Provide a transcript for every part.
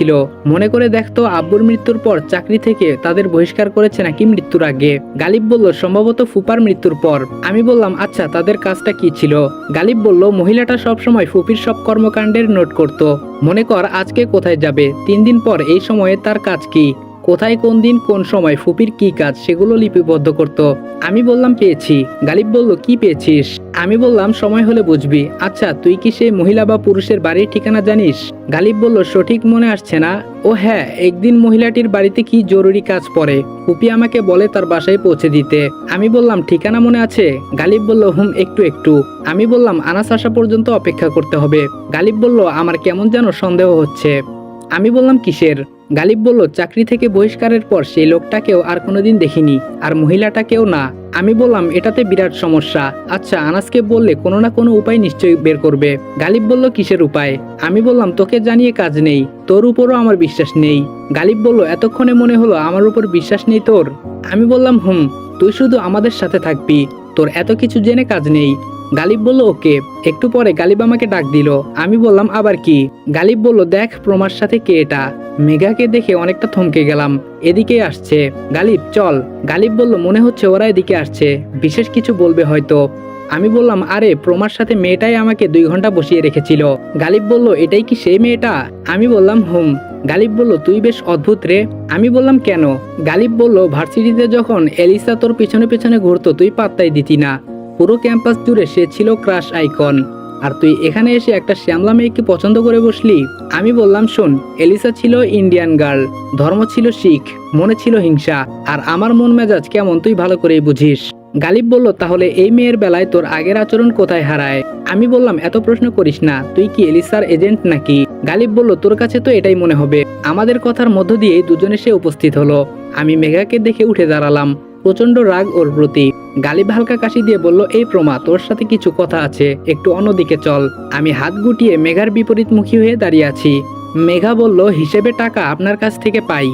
ছিল। মনে করে দেখতো আব্বুর মৃত্যুর পর চাকরি থেকে তাদের বহিষ্কার করেছে নাকি মৃত্যুর আগে। গালিব বলল, সম্ভবত ফুপার মৃত্যুর পর। আমি বললাম আচ্ছা তাদের কাজটা কি ছিল? গালিব বলল, মহিলাটা সবসময় ফুপির সব কর্মকাণ্ডের নোট করত। মনে কর, আজকে কোথায় যাবে? তিন দিন পর এই সময়ে তার কাজ কি? কোথায় কোন দিন কোন সময় ফুপির কি কাজ সেগুলো লিপিবদ্ধ করত। আমি বললাম, পেয়েছি। গালিব বলল, কি পেয়েছিস? আমি বললাম, সময় হলে বুঝবি। আচ্ছা তুই কি সেই মহিলা বা পুরুষের বাড়ির ঠিকানা জানিস? গালিব বলল, সঠিক মনে আসছে না। ও হ্যাঁ একদিন মহিলাটির বাড়িতে কি জরুরি কাজ পড়ে? ফুপি আমাকে বলে, তার বাসায় পৌঁছে দিতে। আমি বললাম, ঠিকানা মনে আছে? গালিব বলল, হুম, একটু একটু। আমি বললাম, আনাস আসা পর্যন্ত অপেক্ষা করতে হবে। গালিব বলল, আমার কেমন যেন সন্দেহ হচ্ছে। আমি বললাম, কিসের? গালিব বলল, চাকরি থেকে বহিষ্কারের পর সেই লোকটাকেও আর কোনোদিন দেখিনি, আর মহিলাটাকেও না। আমি বললাম, এটাতে বিরাট সমস্যা। আচ্ছা আনাসকে বললে কোনো না কোনো উপায় নিশ্চয়ই বের করবে। গালিব বলল, কিসের উপায়? আমি বললাম, তোকে জানিয়ে কাজ নেই। তোর উপরও আমার বিশ্বাস নেই। গালিব বলল, এতক্ষণে মনে হলো আমার উপর বিশ্বাস নেই তোর? আমি বললাম, হুম, তুই শুধু আমাদের সাথে থাকবি। তোর এত কিছু জেনে কাজ নেই। গালিব বলল, ওকে। একটু পরে গালিব আমাকে ডাক দিল। আমি বললাম, আবার কি? গালিব বলল, দেখ, প্রমার সাথে কে এটা? মেঘাকে দেখে অনেকটা থমকে গেলাম। এদিকে আসছে। গালিব, চল। গালিব বলল, মনে হচ্ছে ওরা এদিকে আসছে। বিশেষ কিছু বলবে হয়তো। আমি বললাম, আরে, প্রমার সাথে মেয়েটাই আমাকে দুই ঘণ্টা বসিয়ে রেখেছিল। গালিব বলল, এটাই কি সেই মেয়েটা? আমি বললাম, হুম। গালিব বলল, তুই বেশ অদ্ভুত রে। আমি বললাম, কেন? গালিব বলল, ভার্সিটিতে যখন এলিসা তোর পিছনে পিছনে ঘুরতো, তুই পাত্তাই দিতি না। পুরো ক্যাম্পাস জুড়ে সে ছিল ক্রাশ আইকন আর তুই এখানে এসে একটা শ্যামলা মেয়েকে পছন্দ করে বসলি? আমি বললাম, শোন, এলিসা ছিল ইন্ডিয়ান গার্ল ধর্ম ছিল শিখ, মনে ছিল হিংসা, আর আমার মন মেজাজ কেমন তুই ভালো করেই বুঝিস। গালিব বলল, তাহলে এই মেয়ের বেলায় তোর আগের আচরণ কোথায় হারায়? আমি বললাম, এত প্রশ্ন করিস না, তুই কি এলিসার এজেন্ট নাকি? গালিব বলল, তোর কাছে তো এটাই মনে হবে। আমাদের কথার মধ্য দিয়ে দুজনে সে উপস্থিত হলো। আমি মেঘাকে দেখে উঠে দাঁড়ালাম প্রচণ্ড রাগ ওর প্রতি। গালিব হালকা কাশি দিয়ে বলল, এই প্রমা, তোর সাথে কিছু কথা আছে। একটু অন্যদিকে চল। আমি হাত গুটিয়ে মেঘার বিপরীতমুখী হয়ে দাঁড়িয়ে আছি। মেঘা বলল, হিসেবে টাকা আপনার কাছ থেকে পাই।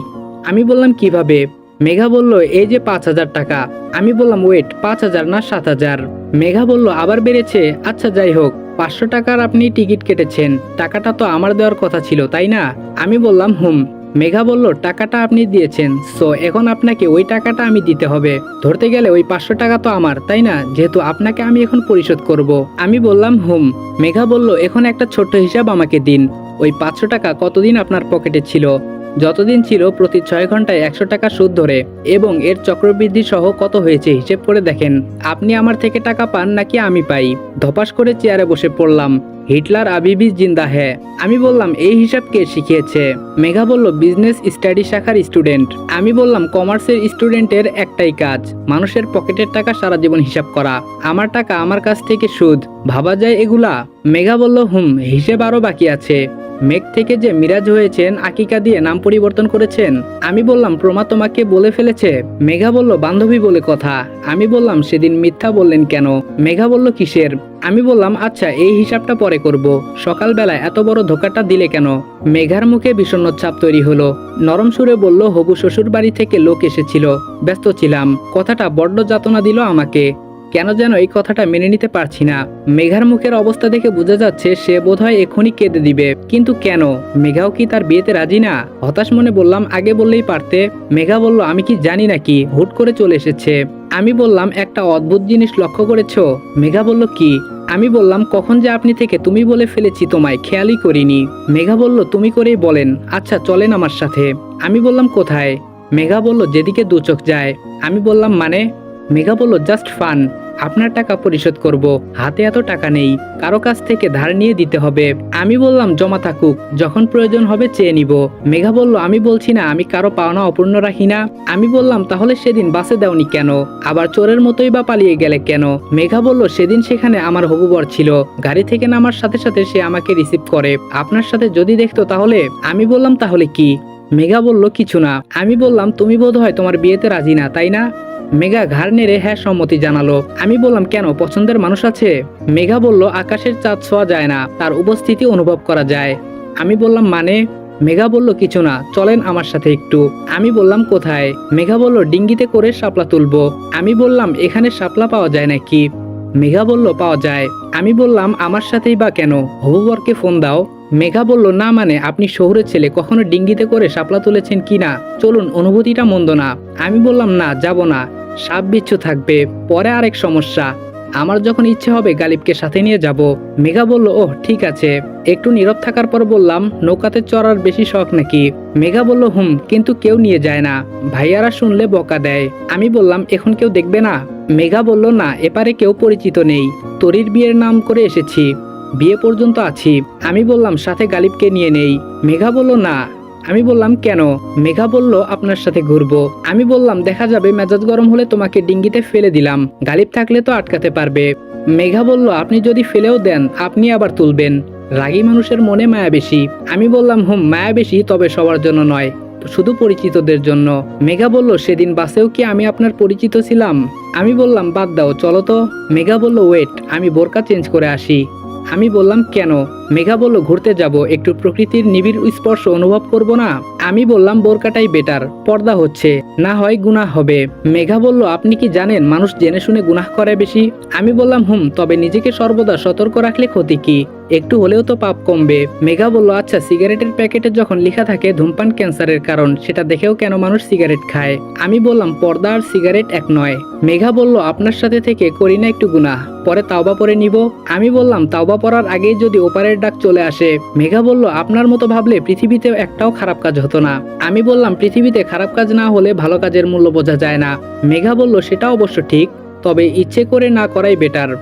আমি বললাম, কীভাবে? মেঘা বলল, এই যে পাঁচ হাজার টাকা। আমি বললাম, ওয়েট, পাঁচ হাজার না সাত হাজার? মেঘা বলল, আবার বেড়েছে। আচ্ছা যাই হোক, পাঁচশো টাকার আপনি টিকিট কেটেছেন। টাকাটা তো আমার দেওয়ার কথা ছিল, তাই না? আমি বললাম, হুম। মেঘা বলল, টাকাটা আপনি দিয়েছেন সো এখন আপনাকে ওই টাকাটা আমি দিতে হবে। ধরতে গেলে ওই পাঁচশো টাকা তো আমার, তাই না? যেহেতু আপনাকে আমি এখন পরিশোধ করব। আমি বললাম, হুম। মেঘা বলল, এখন একটা ছোট্ট হিসাব আমাকে দিন। ওই পাঁচশো টাকা কতদিন আপনার পকেটে ছিল? যতদিন ছিল প্রতি ছয় ঘন্টায় একশো টাকা সুদ ধরে, এবং এর চক্রবৃদ্ধি সহ কত হয়েছে হিসেব করে দেখেন। আপনি আমার থেকে টাকা পান নাকি আমি পাই? ধপাস করে চেয়ারে বসে পড়লাম। হিটলার আবিবি জিন্দা হ্যাঁ আমি বললাম, এই হিসাব কে শিখিয়েছে? মেঘা বলল, বিজনেস স্টাডি শাখার স্টুডেন্ট। আমি বললাম, কমার্সের স্টুডেন্টের একটাই কাজ, মানুষের পকেটের টাকা সারা জীবন হিসাব করা। আমার টাকা আমার কাছ থেকে সুদ। ভাবা যায় এগুলা? মেঘা বলল, হুম, হিসেব আরও বাকি আছে। মেঘ থেকে যে মিরাজ হয়েছেন, আকিকা দিয়ে নাম পরিবর্তন করেছেন। আমি বললাম, প্রমা তোমাকে বলে ফেলেছে। মেঘা বলল, বান্ধবী বলে কথা। আমি বললাম, সেদিন মিথ্যা বললেন কেন? মেঘা বলল, কিসের? আমি বললাম আচ্ছা এই হিসাবটা পরে করব। সকালবেলা এত বড় ধোকাটা দিলে কেন? মেঘার মুখে বিষণ্ণ ছাপ তৈরি হলো। নরম সুরে বলল, হবু শ্বশুর বাড়ি থেকে লোক এসেছিল। ব্যস্ত ছিলাম। কথাটা বড্ড যাতনা দিল আমাকে। কেন যেন এই কথাটা মেনে নিতে পারছি না। মেঘার মুখের অবস্থা দেখে বোঝা যাচ্ছে সে বোধহয় এখনই কেঁদে দিবে। কিন্তু কেন? মেঘাও কি তার বিয়েতে রাজি না? হতাশ মনে বললাম, আগে বললেই পারতে। মেঘা বলল, আমি কি জানি নাকি হুট করে চলে এসেছে। আমি বললাম, একটা অদ্ভুত জিনিস লক্ষ্য করেছ? মেঘা বলল, কি? আমি বললাম, কখন যে আপনি থেকে তুমি বলে ফেলেছি তোমায়, খেয়ালই করিনি। মেঘা বলল, তুমি করেই বলেন। আচ্ছা চলেন আমার সাথে। আমি বললাম, কোথায়? মেঘা বলল, যেদিকে দু চোখ যায়। আমি বললাম মানে? মেঘা বলল, জাস্ট ফান। আপনার টাকা পরিশোধ করব, হাতে এত টাকা নেই, কারও কাছ থেকে ধার নিয়ে দিতে হবে। আমি বললাম, জমা থাকুক, যখন প্রয়োজন হবে চেয়ে নিব। মেঘা বলল, আমি বলছি না, আমি কারও পাওনা অপূর্ণ রাখি না। আমি বললাম, তাহলে সেদিন বাসে দেওনি কেন? আবার চোরের মতোই বা পালিয়ে গেলে কেন? মেঘা বলল, সেদিন সেখানে আমার হবুবর ছিল। গাড়ি থেকে নামার সাথে সাথে সে আমাকে রিসিভ করে। আপনার সাথে যদি দেখতো তাহলে? আমি বললাম, তাহলে কি? মেঘা বলল, কিছু না। আমি বললাম, তুমি বোধ হয় তোমার বিয়েতে রাজি না, তাই না? মেঘা ঘাড় নেড়ে হ্যাঁ সম্মতি জানালো। আমি বললাম, কেন? পছন্দের মানুষ আছে? মেঘা বলল, আকাশের চাঁদ ছোঁয়া যায় না, তার উপস্থিতি অনুভব করা যায়। আমি বললাম মানে? মেঘা বলল, কিছু না, চলেন আমার সাথে একটু। আমি বললাম, কোথায়? মেঘা বলল, ডিঙ্গিতে করে শাপলা তুলবো। আমি বললাম, এখানে শাপলা পাওয়া যায় নাকি? মেঘা বলল, পাওয়া যায়। আমি বললাম, আমার সাথেই বা কেন? হবুবরকে ফোন দাও। মেঘা বলল, না মানে আপনি শহুরের ছেলে, কখনো ডিঙ্গিতে করে শাপলা তুলেছেন কি না? চলুন, অনুভূতিটা মন্দ না। আমি বললাম, না, যাব না, সাপ বিচ্ছু থাকবে, পরে আরেক সমস্যা। আমার যখন ইচ্ছে হবে গালিবকে সাথে নিয়ে যাব। মেঘা বলল, ওহ, ঠিক আছে। একটু নীরব থাকার পর বললাম, নৌকাতে চড়ার বেশি শখ নাকি? মেঘা বলল, হুম, কিন্তু কেউ নিয়ে যায় না, ভাইয়ারা শুনলে বকা দেয়। আমি বললাম, এখন কেউ দেখবে না? মেঘা বলল, না, এপারে কেউ পরিচিত নেই, তরির বিয়ের নাম করে এসেছি। বিয়ে পর্যন্ত আছি। আমি বললাম, সাথে গালিবকে নিয়ে নেই। মেঘা বলল, না। আমি বললাম, কেন? মেঘা বলল, আপনার সাথে ঘুরবো। আমি বললাম, দেখা যাবে, মেজাজ গরম হলে তোমাকে ডিঙ্গিতে ফেলে দিলাম। গালিব থাকলে তো আটকাতে পারবে। মেঘা বলল, আপনি যদি ফেলেও দেন, আপনি আবার তুলবেন। রাগী মানুষের মনে মায়া বেশি। আমি বললাম, হুম, মায়া বেশি, তবে সবার জন্য নয়, শুধু পরিচিতদের জন্য। মেঘা বলল, সেদিন বাসেও কি আমি আপনার পরিচিত ছিলাম? আমি বললাম, বাদ দাও, চলো তো। মেঘা বলল, ওয়েট, আমি বোরকা চেঞ্জ করে আসি। আমি বললাম কেন? মেঘা বলল ঘুরতে যাব একটু প্রকৃতির নিবিড় স্পর্শ অনুভব করব না? আমি বললাম, বোরকাটাই বেটার পর্দা হচ্ছে, না হয় গুনাহ হবে। মেঘা বলল, আপনি কি জানেন, মানুষ জেনে শুনে গুনাহ করে বেশি? আমি বললাম, হুম, তবে নিজেকে সর্বদা সতর্ক রাখলে ক্ষতি কি? একটু হলেও তো পাপ কমবে। মেঘা বলল আচ্ছা সিগারেটের প্যাকেটে যখন লেখা থাকে, ধূমপান ক্যান্সারের কারণ, সেটা দেখেও কেন মানুষ সিগারেট খায়? আমি বললাম, পর্দা আর সিগারেট এক নয়। মেঘা বলল, আপনার সাথে থেকে করি না একটু গুনাহ, পরে তাওবা পরে নিব। আমি বললাম, তাওবা পড়ার আগেই যদি ওপারের ডাক চলে আসে? মেঘা বলল, আপনার মতো ভাবলে পৃথিবীতে একটাও খারাপ কাজ হতো না। আমি বললাম, পৃথিবীতে খারাপ কাজ না হলে ভালো কাজের মূল্য বোঝা যায় না। মেঘা বলল, সেটা অবশ্য ঠিক, তবে ইচ্ছে করে না করাই বেটার